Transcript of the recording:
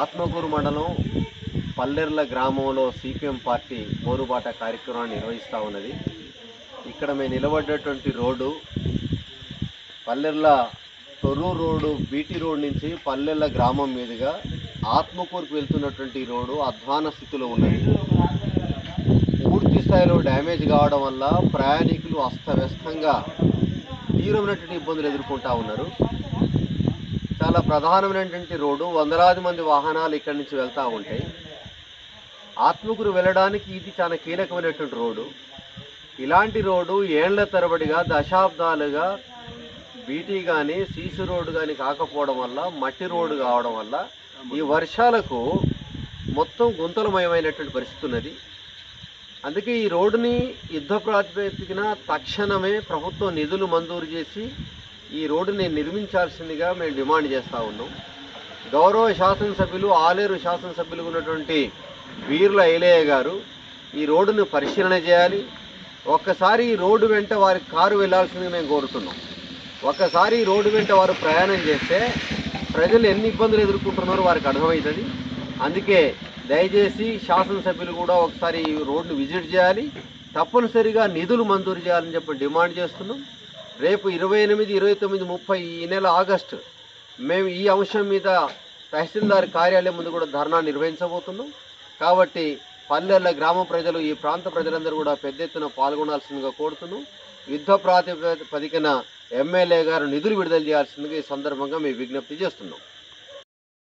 ఆత్మకూరు మండలం పల్లెర్ల గ్రామంలో CPM party పోరుబాట కార్యక్రమాన్ని నిర్వహిస్తూ ఉన్నది. ఇక్కడ మేము నిలబడ్డటువంటి road Pallerla Torrur road BT road నుంచి పల్లెర్ల గ్రామం మీదుగా ఆత్మకూరుకు వెళ్తున్నటువంటి రోడ్డు అధ్వాన స్థితిలో ఉన్నది. పూర్తి స్థాయిలో డ్యామేజ్ కావడం వల్ల ప్రయాణికులు అస్తవ్యస్తంగా తీవ్రమైనటువంటి ఇబ్బందులు ఎదుర్కొంటూ ఉన్నారు. చాలా ప్రధానమైనటువంటి రోడ్డు. వందలాది మంది వాహనాలు ఇక్కడి నుంచి వెళ్తూ ఉంటాయి. ఆత్మకూరు వెళ్ళడానికి ఇది చాలా కీలకమైనటువంటి రోడ్డు. ఇలాంటి రోడ్డు ఏండ్ల తరబడిగా దశాబ్దాలుగా బీటీ కానీ సీసీ రోడ్డు కానీ కాకపోవడం వల్ల మట్టి రోడ్డు కావడం వల్ల ఈ వర్షాలకు మొత్తం గుంతలమయమైనటువంటి పరిస్థితి ఉన్నది. అందుకే ఈ రోడ్డుని యుద్ధ ప్రాతిపదికన తక్షణమే ప్రభుత్వం నిధులు మంజూరు చేసి ఈ రోడ్డుని నిర్మించాల్సిందిగా మేము డిమాండ్ చేస్తూ ఉన్నాం. గౌరవ శాసనసభ్యులు ఆలేరు శాసనసభ్యులు ఉన్నటువంటి వీరుల ఐలయ్య గారు ఈ రోడ్డును పరిశీలన చేయాలి. ఒక్కసారి ఈ రోడ్డు వెంట వారి కారు వెళ్ళాల్సిందిగా మేము కోరుతున్నాం. ఒక్కసారి ఈ రోడ్డు వెంట వారు ప్రయాణం చేస్తే ప్రజలు ఎన్ని ఇబ్బందులు ఎదుర్కొంటున్నారో వారికి అర్థమవుతుంది. అందుకే దయచేసి శాసనసభ్యులు కూడా ఒకసారి ఈ రోడ్డును విజిట్ చేయాలి. తప్పనిసరిగా నిధులు మంజూరు చేయాలని చెప్పి డిమాండ్ చేస్తున్నాం. రేపు ఇరవై ఎనిమిది ఇరవై తొమ్మిది ముప్పై ఈ నెల ఆగస్టు మేము ఈ అంశం మీద తహసీల్దార్ కార్యాలయం ముందు కూడా ధర్నా నిర్వహించబోతున్నాం. కాబట్టి పల్లెల గ్రామ ప్రజలు ఈ ప్రాంత ప్రజలందరూ కూడా పెద్ద ఎత్తున పాల్గొనాల్సిందిగా కోరుతున్నాం. యుద్ధ ప్రాతిపదికన ఎమ్మెల్యే గారు నిధులు విడుదల చేయాల్సిందిగా ఈ సందర్భంగా మేము విజ్ఞప్తి చేస్తున్నాం.